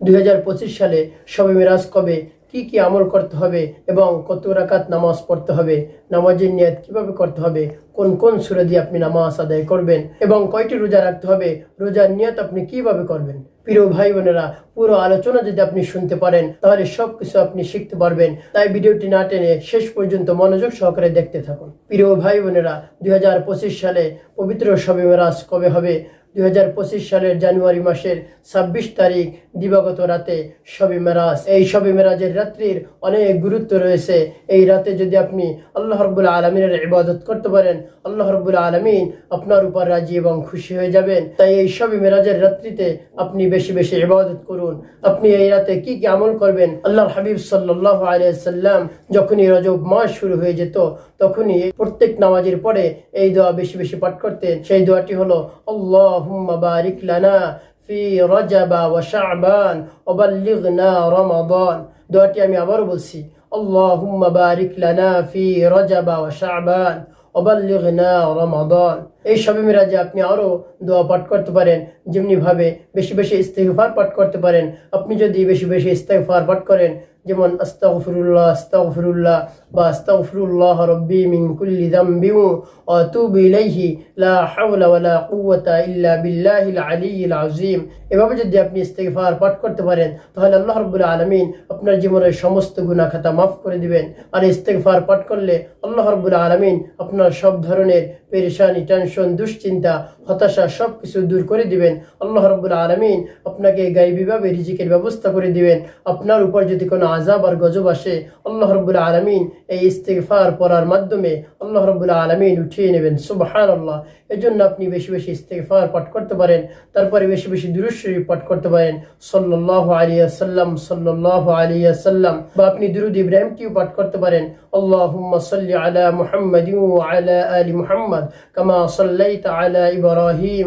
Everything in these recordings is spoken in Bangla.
দু হাজার পঁচিশ সালে সবে মিরাজ কবে কি কি আমল করতে হবে এবং কত রাকাত নামাজ পড়তে হবে, নামাজের নিয়ত কীভাবে করতে হবে, কোন কোন সুরে দিয়ে আপনি নামাজ আদায় করবেন এবং কয়টি রোজা রাখতে হবে, রোজার নিয়ত আপনি কীভাবে করবেন? প্রিয় ভাই বোনেরা, পুরো আলোচনা যদি আপনি শুনতে পারেন, তাহলে সব কিছু আপনি শিখতে পারবেন। তাই ভিডিওটি না টেনে শেষ পর্যন্ত মনোযোগ সহকারে দেখতে থাকুন। প্রিয় ভাই বোনেরা, দুই হাজার পঁচিশ সালে পবিত্র শবে মেরাজ কবে হবে দুই হাজার পঁচিশ সালের জানুয়ারি মাসের ছাব্বিশ তারিখ দিবাগত রাতে শবে মেরাজ। এই শবে মেরাজের রাত্রির অনেক গুরুত্ব রয়েছে। এই রাতে যদি আপনি আল্লাহ রব্বুল আলমিনের ইবাদত করতে পারেন, আল্লাহ রব্বুল আলমিন আপনার উপর রাজি এবং খুশি হয়ে যাবেন। তাই এই শবে মেরাজের রাত্রিতে আপনি বেশি বেশি ইবাদত করুন। আপনি এই রাতে কি কি আমল করবেন? আল্লাহর হাবিব সাল্লাহ আলিয়াল্লাম যখনই রজব মাস শুরু হয়ে যেত, তখনই প্রত্যেক নামাজের পরে এই দোয়া বেশি বেশি পাঠ করতেন। সেই দোয়াটি হলো আল্লাহুম্মা লানা ফি রজাবা ওয়া শাবান ওবাল্লিগনা রমাদান দোয়াটি আমি আবারও বলছি আল্লাহুম্মা বারিক লানা ফি রজাবা ওয়া শাবান ওবাল্লিগনা রমাদান এই সবে মিরাজে আপনি আরও দোয়া পাঠ করতে পারেন যেমনি ভাবে বেশি বেশি ইস্তেগফার পাঠ করতে পারেন। আপনি যদি বেশি বেশি ইস্তেগফার পাঠ করেন যেমন আস্তাগফিরুল্লাহ আস্তাগফিরুল্লাহ বা আস্তাগফিরুল্লাহ রব্বি মিন কুল্লি যামবি ওয়া আতুবু ইলাইহি, লা হাওলা ওয়ালা কুওয়াতা ইল্লা বিল্লাহিল আলিয়্যিল আযীম। এভাবে যদি আপনি ইস্তেগফার পাঠ করতে পারেন, তাহলে আল্লাহ রাব্বুল আলামিন আপনার জীবনের সমস্ত গুনাহ খাতা মাফ করে দিবেন। আর ইস্তেগফার পাঠ করলে আল্লাহ রাব্বুল আলামিন আপনার সব ধরনের পেরেশানি, টেনশন, দুশ্চিন্তা, হতাশা সব কিছু দূর করে দিবেন। আল্লাহ রাব্বুল আলামিন আপনাকে গাইবীভাবে রিজিকের ব্যবস্থা করে দিবেন। আপনার উপর যদি কোনো আজাব আর গজব আসে। আল্লাহ রবুল্লা আলমিন এই ইস্তেকফার পড়ার মাধ্যমে আল্লাহ রবুল্লা আলমিন উঠিয়ে নেবেন। সুবাহান আল্লাহ এই জন্য আপনি বেশি বেশি ইস্তেকফার পাঠ করতে পারেন, তারপরে বেশি বেশি দুরুশ্বরী পাঠ করতে পারেন। সল্লাহ আলিয়া সাল্লাম সল্লাহ আলিয়া সাল্লাম বা আপনি দুরুদ ইব্রাহিমকেও পাঠ করতে পারেন। আল্লাহ সাল্লি আলা মুহাম্মদ আলা আলী মুহাম্মদ, কামা সাল্লাইত আলা ইব্রাহিম।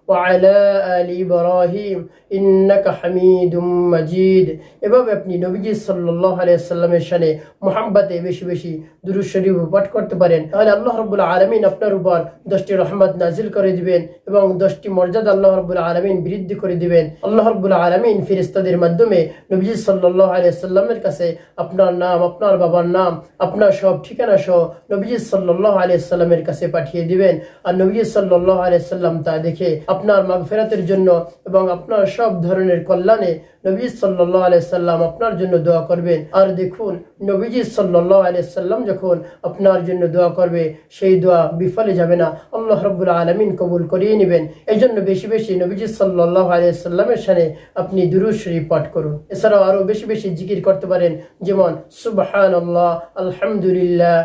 وعلى آل إبراهيم إنك حميد مجيد এভাবে আপনি নবীজি সাল্লাল্লাহু আলাইহি সাল্লামের শানে মোহাম্মতে বেশি বেশি দুরূদ শরীফ পাঠ করতে পারেন তাহলে আল্লাহ রাব্বুল আলামিন আপনার উপর দশটি রহমত নাজিল করে দিবেন এবং দশটি মর্যাদা আল্লাহ রাব্বুল আলামিন বৃদ্ধি করে দিবেন আল্লাহ রাব্বুল আলামিন ফেরেশতাদের মাধ্যমে নবীজি সাল্লাল্লাহু আলাইহি সাল্লামের কাছে আপনার নাম আপনার বাবার নাম আপনার সব ঠিকানা সহ নবীজি সাল্লাল্লাহু আলাইহি সাল্লামের কাছে পাঠিয়ে দিবেন আর নবীজি সাল্লাল্লাহু আলাইহি সাল্লাম তা দেখে আপনার মাগফেরাতের জন্য এবং আপনার সব ধরনের কল্যাণে নবী সাল্লাহ আলাইসাল্লাম আপনার জন্য দোয়া করবেন। আর দেখুন নবীজি সাল্লাহ আলাইসাল্লাম যখন আপনার জন্য দোয়া করবে, সেই দোয়া বিফলে যাবে না। আল্লাহ রব্বুল আলমিন কবুল করিয়ে নেবেন। এই জন্য বেশি বেশি নবীজি সাল্লাহ আলাইসাল্লামের সানে আপনি দুরুদ শরীফ পাঠ করুন। এছাড়াও আরও বেশি বেশি জিকির করতে পারেন, যেমন সুবহান আল্লাহ আলহামদুলিল্লাহ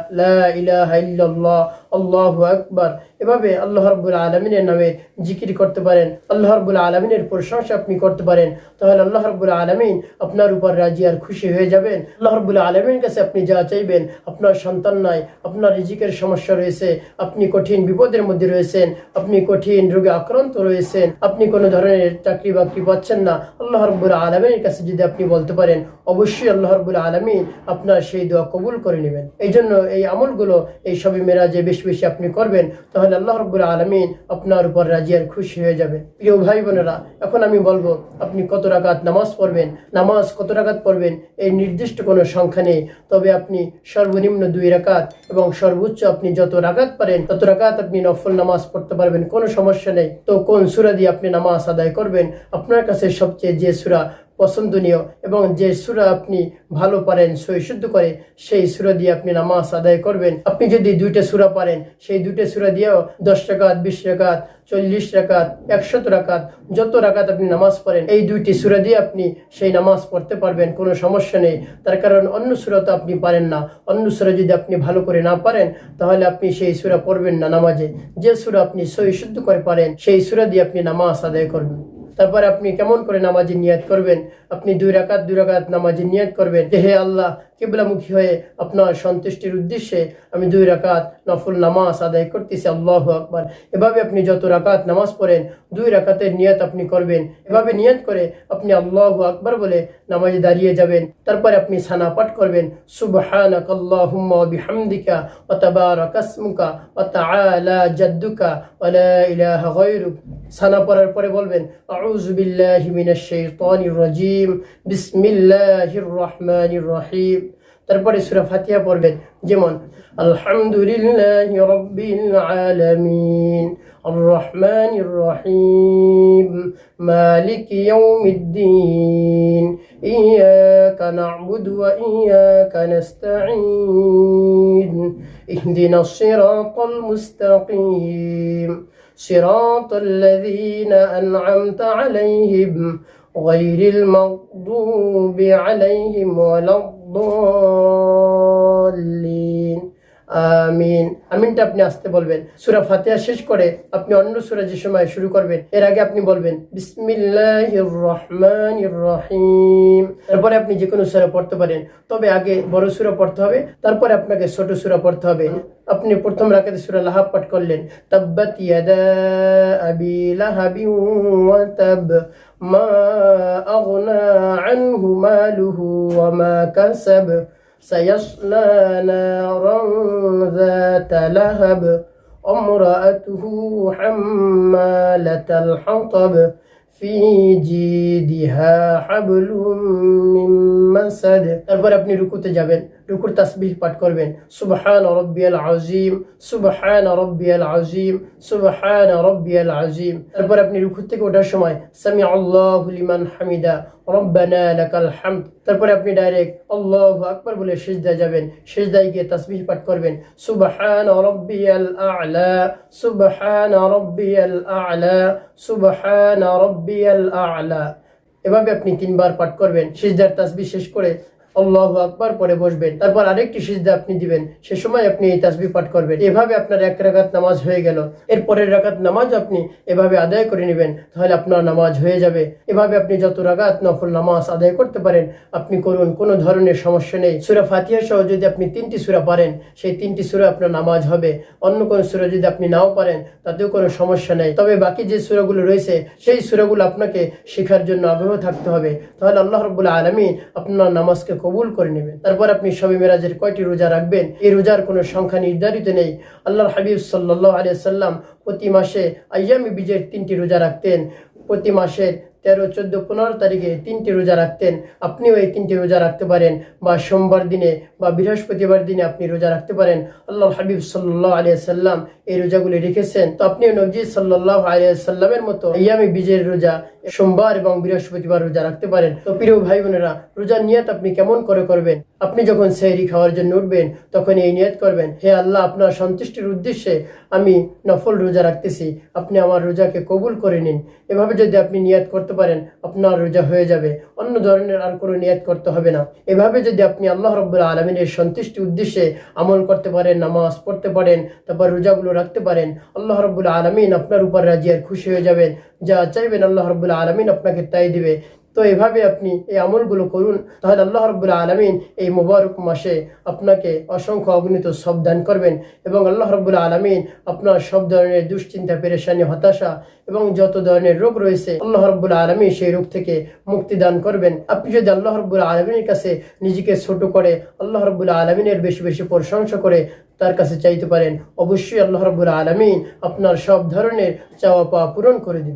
ইল্লাল্লাহ, আল্লাহু আকবার। এভাবে আল্লাহ রব্বুল আলমিনের নামে জিকির করতে পারেন। আল্লাহ রব্বুল আলমিনের প্রশংসা আপনি করতে পারেন। তাহলে আল্লাহ রব্বুল আলমিন আপনার উপর রাজি আর খুশি হয়ে যাবেন। আল্লাহ রব্বুল আলমিনের কাছে আপনি যা চাইবেন, আপনার সন্তান নাই, আপনার রিজিকের সমস্যা রয়েছে, আপনি কঠিন বিপদের মধ্যে রয়েছেন, আপনি কঠিন রোগে আক্রান্ত রয়েছেন, আপনি কোনো ধরনের চাকরি বাকরি পাচ্ছেন না, আল্লাহ রব্বুল আলমিনের কাছে যদি আপনি বলতে পারেন, অবশ্যই আল্লাহ রব্বুল আলমিন আপনার সেই দোয়া কবুল করে নেবেন। এই জন্য এই আমলগুলো, এই সবই মেরাজে বেশি বেশি আপনি করবেন, তাহলে আল্লাহ রব্বুল আলমিন আপনার উপর রাজি আর খুশি হয়ে যাবে। প্রিয় ভাই বোনেরা এখন আমি বলব, আপনি কত রাকাত নামাজ পড়বেন, নামাজ কত রাকাত পড়বেন, এই নির্দিষ্ট কোনো সংখ্যা নেই। তবে আপনি সর্বনিম্ন দুই রাকাত এবং সর্বোচ্চ আপনি যত রাকাত পারেন, তত রাকাত আপনি নফল নামাজ পড়তে পারবেন, কোনো সমস্যা নেই। তো কোন সুরা দিয়ে আপনি নামাজ আদায় করবেন? আপনার কাছে সবচেয়ে যে সুরা পছন্দনীয় এবং যে সুরা আপনি ভালো পারেন, সই শুদ্ধ করে, সেই সুরা দিয়ে আপনি নামাজ আদায় করবেন। আপনি যদি দুইটা সুরা পারেন, সেই দুইটা সুরা দিয়েও দশ টাকাত বিশ টাকাত চল্লিশ রাকাত, একশত রাকাত, যত রাকাত আপনি নামাজ পড়েন, এই দুইটি সুরা দিয়ে আপনি সেই নামাজ পড়তে পারবেন, কোনো সমস্যা নেই। তার কারণ অন্য সুরা তো আপনি পারেন না। অন্য সুরা যদি আপনি ভালো করে না পারেন, তাহলে আপনি সেই সুরা পড়বেন না নামাজে। যে সুরা আপনি সই শুদ্ধ করে পারেন, সেই সুরা দিয়ে আপনি নামাজ আদায় করবেন। তারপরে আপনি কেমন করে নামাজের নিয়াত করবেন? আপনি দুই রাকাত দুই রাকাত নামাজের নিয়াত করবেন। যে হে আল্লাহ কিবলামুখী হয়ে আপনার সন্তুষ্টির উদ্দেশ্যে আমি দুই রাকাত নফল নামাজ আদায় করতেছি, আল্লাহ আকবার। এভাবে আপনি যত রাকাত নামাজ পড়েন, দুই রাকাতের নিয়ত আপনি করবেন। এভাবে নিয়ত করে আপনি আল্লাহ আকবার বলে নামাজে দাঁড়িয়ে যাবেন। তারপরে আপনি সানা পাঠ করবেন সুবহানাক বিহামদিকা লা সানা পড়ার পরে বলবেন, আউযু বিল্লাহি মিনাশ শাইতানির রহিম। তারপরে সূরা ফাতিহা পড়বেন যেমন আলহামদুলিল্লাহি রাব্বিল আলামিন الرحمن الرحيم مالك يوم الدين إياك نعبد وإياك نستعين اهدنا الصراط المستقيم صراط الذين أنعمت عليهم غير المغضوب عليهم ولا الضالين আমিন, আমিনটা আপনি আসতে বলবেন। সূরা ফাতিহা শেষ করে আপনি অন্য সূরা যে সময় শুরু করবেন, এর আগে আপনি বলবেন বিসমিল্লাহির রহমানির রহিম তারপরে আপনি যে কোনো সূরা পড়তে পারেন, তবে আগে বড় সূরা পড়তে হবে, তারপরে আপনাকে ছোট সূরা পড়তে হবে। আপনি প্রথম রাকাতে সূরা লাহাব পাঠ করলেন, তাব্বাত ইয়াদা আবি লাহাবি ওয়া তাব, মা আগনা আনহু মালুহু ওয়া মা কাসাব। سيصلى نارا ذات لهب امرأته حمالة الحطب في جيدها حبل من مسد তারপর আপনি রুকুতে যাবেন রুকুর তাসবিহ পাঠ করবেন। সুবহান রব্বিয়াল আজিম সুবহান রব্বিয়াল আজিম সুবহান রব্বিয়াল আজিম তারপর আপনি রুকু থেকে ওঠার সময় সামি আল্লাহু লিমান হামিদা, রব্বানা লাকাল হামদ। তারপরে আপনি ডাইরেক্ট আল্লাহু আকবার বলে সিজদায় যাবেন। সিজদায় গিয়ে তাসবিহ পাঠ করবেন। সুবহান রব্বিয়াল আ'লা, সুবহান রব্বিয়াল আ'লা, সুবহান রব্বিয়াল আ'লা। এভাবে আপনি তিনবার পাঠ করবেন। সিজদার তাসবিহ শেষ করে আল্লাহ আকবার পরে বসবেন। তারপর আরেকটি সিজদা আপনি দিবেন। সে সময় আপনি এই তাসবিহ পাঠ করবেন। এভাবে আপনার এক রাকাত নামাজ হয়ে গেল। এর পরের রাকাত নামাজ আপনি এভাবে আদায় করে নেবেন, তাহলে আপনার নামাজ হয়ে যাবে। এভাবে আপনি যত রাকাত নফল নামাজ আদায় করতে পারেন, আপনি করুন, কোনো ধরনের সমস্যা নেই। সুরা ফাতিহা সহ যদি আপনি তিনটি সুরা পারেন, সেই তিনটি সুরা আপনার নামাজ হবে। অন্য কোনো সুরা যদি আপনি নাও পারেন, তাতেও কোনো সমস্যা নেই। তবে বাকি যে সুরাগুলো রয়েছে, সেই সুরাগুলো আপনাকে শেখার জন্য আগ্রহ থাকতে হবে। তাহলে আল্লাহ রবুল্লা আলমী আপনার নামাজকে কবুল করে নেবেন। তারপর আপনি সবে মেরাজের কয়টি রোজা রাখবেন? এই রোজার কোনো সংখ্যা নির্ধারিত নেই। আল্লাহর হাবিব সাল্লাহ আলিয়া সাল্লাম প্রতি মাসে আয়ামি বীজের তিনটি রোজা রাখতেন। প্রতি মাসের তেরো, চোদ্দ, পনেরো তারিখে তিনটি রোজা রাখতেন। আপনিও এই তিনটি রোজা রাখতে পারেন বা সোমবার দিনে বা বৃহস্পতিবার দিনে আপনি রোজা রাখতে পারেন। আল্লাহ হাবিব সাল্লাহ আলিয়া সাল্লাম এই রোজাগুলি রেখেছেন। তো আপনিও নবজি সাল্লাহ আলিয়া সাল্লামের মতো ইয়ামি বীজের রোজা সোমবার এবং বৃহস্পতিবার রোজা রাখতে পারেন। তো প্রিয় ভাই বোনেরা রোজার নিয়ত আপনি কেমন করে করবেন? আপনি যখন সেহরি খাওয়ার জন্য উঠবেন, তখন এই নিয়ত করবেন, হে আল্লাহ, আপনার সন্তুষ্টির উদ্দেশ্যে আমি নফল রোজা রাখতেছি। আপনি আমার রোজাকে কবুল করে নিন। এভাবে যদি আপনি নিয়ত করতে পারেন, আপনার রোজা হয়ে যাবে। অন্য ধরনের আর কোনো নিয়াত করতে হবে না। এভাবে যদি আপনি আল্লাহ রব্বুল্লা আলমিনের সন্তুষ্টি উদ্দেশ্যে আমল করতে পারেন, নামাজ পড়তে পারেন, তারপর রোজাগুলো রাখতে পারেন, আল্লাহ রব্বুল্লা আলমিন আপনার উপর রাজিয়ার খুশি হয়ে যাবেন। যা চাইবেন আল্লাহ রব্বুল্লা আলমিন আপনাকে তাই দিবে। তো এভাবে আপনি এই আমলগুলো করুন, তাহলে আল্লাহ রব্বুল্লা আলমিন এই মোবারক মাসে আপনাকে অসংখ্য অগণিত সব দান করবেন এবং আল্লাহ রব্বুল্লা আলমিন আপনার সব ধরনের দুশ্চিন্তা, পেরেশানি, হতাশা এবং যত ধরনের রোগ রয়েছে, আল্লাহ রব্বুল্লা আলমী সেই রোগ থেকে মুক্তি দান করবেন। আপনি যদি আল্লাহ রব্বুল্লা আলমিনের কাছে নিজেকে ছোট করে আল্লাহ রব্বুল্লা আলমিনের বেশি বেশি প্রশংসা করে তার কাছে চাইতে পারেন, অবশ্যই আল্লাহ রব্বুল্লা আলমিন আপনার সব ধরনের চাওয়া পাওয়া পূরণ করে দিবেন।